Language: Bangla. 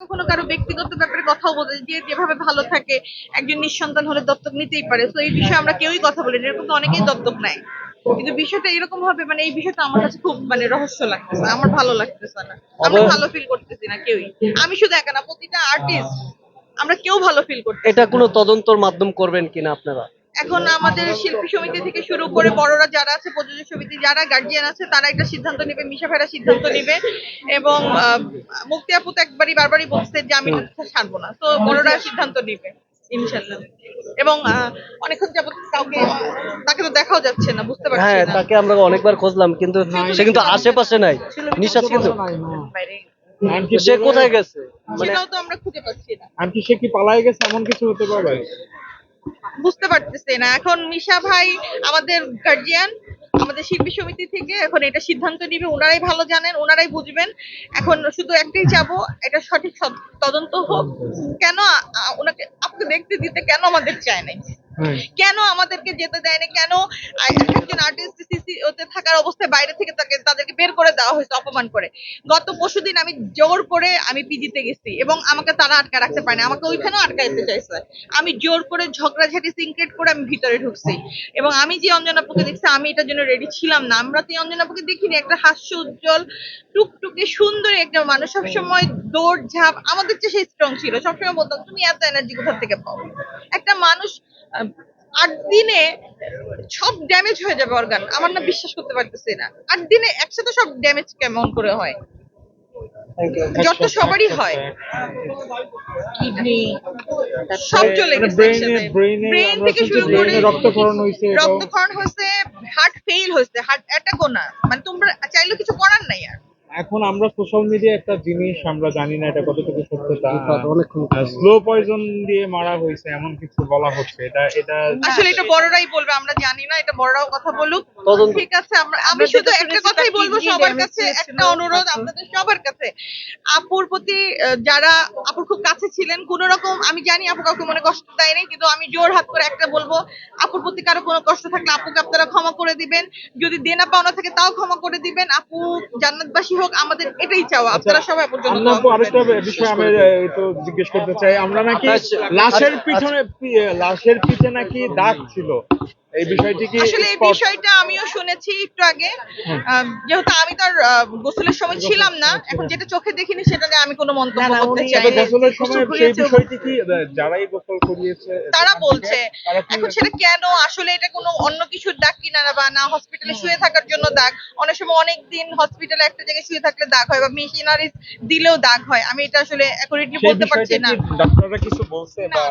কখনো কারও ব্যক্তিগত ব্যাপারে কথাও বলতে যে যেভাবে ভালো থাকে একজন নিঃসন্তান হলে দত্তক নিতেই পারে। তো এই বিষয়ে আমরা কেউই কথা বলি না এরকম তো অনেকেই দত্তক নেয় কিন্তু বিষয়টা এরকম হবে মানে এই বিষয়টা আমার কাছে খুব মানে রহস্য লাগতেছে আমার ভালো লাগতেছে না। আমরা অবশ্য- ভালো ফিল করতেছি না কেউই। আমি শুধু একা না প্রতিটা আর্টিস্ট আমরা কেউ ভালো ফিল করতে এটা কোনো তদন্তর মাধ্যম করবেন কিনা আপনারা? এখন আমাদের শিল্পী সমিতি থেকে শুরু করে বড়রা যারা আছে প্রযোজক সমিতি যারা গার্জিয়ান আছে তারা একটা সিদ্ধান্ত নেবে মিশা ভাইরা সিদ্ধান্ত নেবে। এবং আহ, মুক্তি আপু তো একবারই বারবারই বলছে যে আমি ছাড়বো না। তো বড়রা সিদ্ধান্ত নেবে ইনশাল্লাহ। এবং আহ, অনেকক্ষণ যাবত কাউকে তাকে তো দেখাও যাচ্ছে না বুঝতে পারছি হ্যাঁ তাকে আমরা অনেকবার খুঁজলাম কিন্তু সে কিন্তু আশেপাশে নাই। নিঃশ্বাস কিন্তু সে কোথায় গেছে? মানে সেটাও তো আমরা খুঁজে পাচ্ছি না। আন্টি সে কি পালায় গেছে এমন কিছু হতে পারে? বুঝতে পারতেছে না। এখন মিশা ভাই আমাদের গার্জিয়ান আমাদের শিল্পী সমিতি থেকে এখন এটা সিদ্ধান্ত নিবে। ওনারাই ভালো জানেন, ওনারাই বুঝবেন। এখন শুধু একটাই চাবো, এটা সঠিক তদন্ত হোক। কেন ওনাকে, আপনাকে দেখতে দিতে কেন আমাদের চায় নাই? কেন আমাদেরকে যেতে দেয় না কেন একজন আর্টিস্ট সিসি ওতে থাকার অবস্থায় বাইরে থেকে তাকে, তাদেরকে বের করে দেওয়া হয়েছে অপমান করে? গত পরশুদিন আমি জোর করে আমি পিজিতে গেছি এবং আমাকে তারা আটকা রাখতে পারে না আমাকে ওইখানেও আটকাইতে চাইছে। আমি জোর করে ঝগড়াঝাটি সিনক্রেট করে আমি ভিতরে ঢুকছি। এবং আমি যে অঞ্জনাপুকে দেখছি, আমি এটার জন্য রেডি ছিলাম না। আমরা তো অঞ্জনাপুকে দেখিনি। একটা হাস্য উজ্জ্বল, টুকটুকে, সুন্দরী একটা মানুষ। সবসময় দৌড়, ঝাঁপ, আমাদের চেয়ে সেই স্ট্রং ছিল। সবসময় বলতাম, তুমি এত এনার্জি কোথা থেকে পাও? একটা মানুষ আট দিনে সব ড্যামেজ হয়ে যাবে অর্গান আমার না বিশ্বাস করতে পারতেছি না। আট দিনে একসাথে সব ড্যামেজ কেমন করে হয়? যত সবারই হয়। কিডনি সব চলে মানে গেছে আমরা থেকে শুরু করে রক্তক্ষরণ হয়েছে রক্তক্ষরণ হয়েছে হার্ট ফেল হয়েছে হার্ট অ্যাটাকও না। মানে তোমরা চাইলেও কিছু করার নাই আর। এখন আমরা সোশ্যাল মিডিয়া একটা জিনিস আমরা জানি না এটা কতটুকু সত্যতা। স্লো পয়জন দিয়ে মারা হয়েছে এমন কিছু বলা হচ্ছে। এটা এটা আসলে এটা বড়রাই বলবে আমরা জানি না এটা বড়রাও কথা বলুক। ঠিক আছে আমরা আমি শুধু একটা কথাই বলব সবার কাছে একটা অনুরোধ আপনাদের সবার কাছে। আপুর প্রতি যারা আপুর খুব কাছে ছিলেন কোন রকম আমি জানি আপু কাউকে মনে কষ্ট দেয়নি কিন্তু আমি জোর হাত করে একটা বলব আপুর প্রতি কারও কোনো কষ্ট থাকলে আপুকে আপনারা ক্ষমা করে দিবেন। যদি দেনা পাওনা থাকে তাও ক্ষমা করে দিবেন। আপু জান্নাতবাসী হোক আমাদের এটাই চাওয়া। আপনারা সবাই পর্যন্ত আরেকটা বিষয় আমি একটু জিজ্ঞেস করতে চাই। আমরা নাকি আচ্ছা, লাশের আচ্ছা, পিছনে লাশের পিছে নাকি দাগ ছিল? এই বিষয়টি কি আসলে এই বিষয়টা আমিও শুনেছি একটু আগে। যেহেতু আমি তার গোসলের সময় ছিলাম না এখন যেটা চোখে দেখিনি সেটা নিয়ে আমি কোনো মন্তব্য করতে চাই না। গোসলের সময় সেই বিষয়টি কি যারাই গোসল করিয়েছে তারা বলছে এখন সেটা কেন? আসলে এটা কোনো অন্য কিছুর দাগ কিনা না বা না হসপিটালে শুয়ে থাকার জন্য দাগ। অনেক সময় অনেক দিন হসপিটালে একটা জায়গায় শুয়ে থাকলে দাগ হয় বা মেশিনারি দিলেও দাগ হয় আমি এটা আসলে অ্যাকুরেটলি বলতে পারছি না কি ডাক্তাররা কিছু বলছে বা